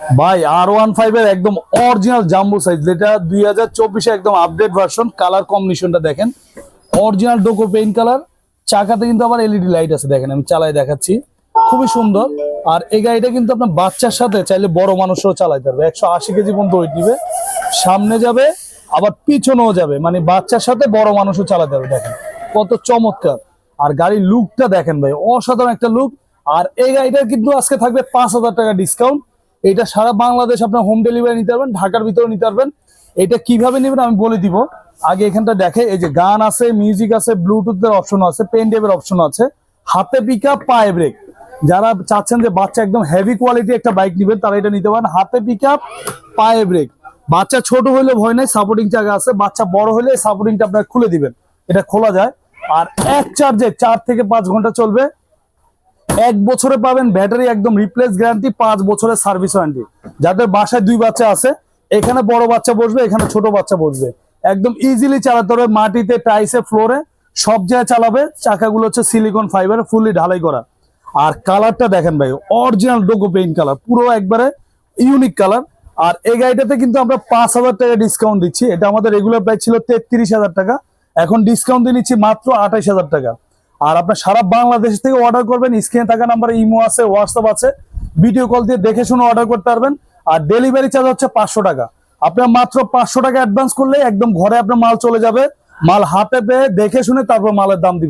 ভাই আর one five এর একদম অরিজিনাল জাম্বু সাইজ যেটা দুই হাজার চব্বিশে একদম আপডেট ভার্সন কালার কম্বিনেশনটা দেখেন। অরিজিনাল ডোকো পেইন্ট কালার চাকাতে কিন্তু আবার এলইডি লাইট আছে, দেখেন, আমি চালাই দেখাচ্ছি। খুবই সুন্দর। আর এই গাড়িটা কিন্তু আপনার বাচ্চার সাথে, চাইলে বড় মানুষও চালাইতে পারবে। একশো আশি কেজি পর্যন্ত ওয়েট নিবে। সামনে যাবে, আবার পিছনেও যাবে। মানে বাচ্চার সাথে বড় মানুষও চালাতে পারবে, দেখেন। কত চমৎকার। আর গাড়ির লুকটা দেখেন ভাই, অসাধারণ একটা লুক আর এই গাড়িটার কিন্তু আজকে থাকবে পাঁচ হাজার টাকা ডিসকাউন্ট এটা সারা বাংলাদেশ আপনার হোম ডেলিভারি নিতে পারবেন, ঢাকার ভিতরে নিতে পারবেন। এটা কীভাবে নেবেন আমি বলে দিব। আগে এখানটা দেখে, এই যে গান আছে মিউজিক আছে ব্লুটুথের অপশন আছে পেন অপশন আছে। হাতে পিক পায়ে ব্রেক যারা চাচ্ছেন যে বাচ্চা একদম হেভি কোয়ালিটি একটা বাইক নেবেন, তারা এটা নিতে পারেন। হাতে পিক আপ পায়ে ব্রেক বাচ্চা ছোট হলে ভয় নাই সাপোর্টিং জায়গা আছে। বাচ্চা বড় হলে সাপোর্টিংটা আপনার খুলে দিবেন। এটা খোলা যায়। আর এক চার্জে চার থেকে পাঁচ ঘণ্টা চলবে। এক বছরে পাবেন ব্যাটারি একদম রিপ্লেস গ্যারান্টি পাঁচ বছরের সার্ভিস ওয়ারেন্টি যাদের বাসায় দুই বাচ্চা আছে, এখানে বড় বাচ্চা বসবে, এখানে ছোট বাচ্চা বসবে। একদম ইজিলি চালাতে হবে, মাটিতে টাইসে ফ্লোরে সব জায়গায় চালাবে। চাকাগুলো হচ্ছে সিলিকন ফাইবার ফুললি ঢালাই করা। আর কালারটা দেখেন ভাই অরিজিনাল ডোকো পেইন্ট কালার পুরো একবারে ইউনিক কালার আর এই গাড়িটাতে কিন্তু আমরা পাঁচ হাজার টাকা ডিসকাউন্ট দিচ্ছি। এটা আমাদের রেগুলার প্রাইস ছিল তেত্রিশ হাজার টাকা। এখন ডিসকাউন্ট দিয়ে নিচ্ছি মাত্র আঠাইশ হাজার টাকা। আর আপনার সারা বাংলাদেশ থেকে অর্ডার করবেন স্ক্রিনে থাকা নাম্বারে ইমো আছে হোয়াটসঅ্যাপ আছে। ভিডিও কল দিয়ে দেখে শুনে অর্ডার করতে পারবেন। আর ডেলিভারি চার্জ হচ্ছে পাঁচশো টাকা। আপনার মাত্র পাঁচশো টাকা অ্যাডভান্স করলে একদম ঘরে আপনার মাল চলে যাবে। মাল হাতে পেয়ে দেখে শুনে তারপর মালের দাম দিবেন।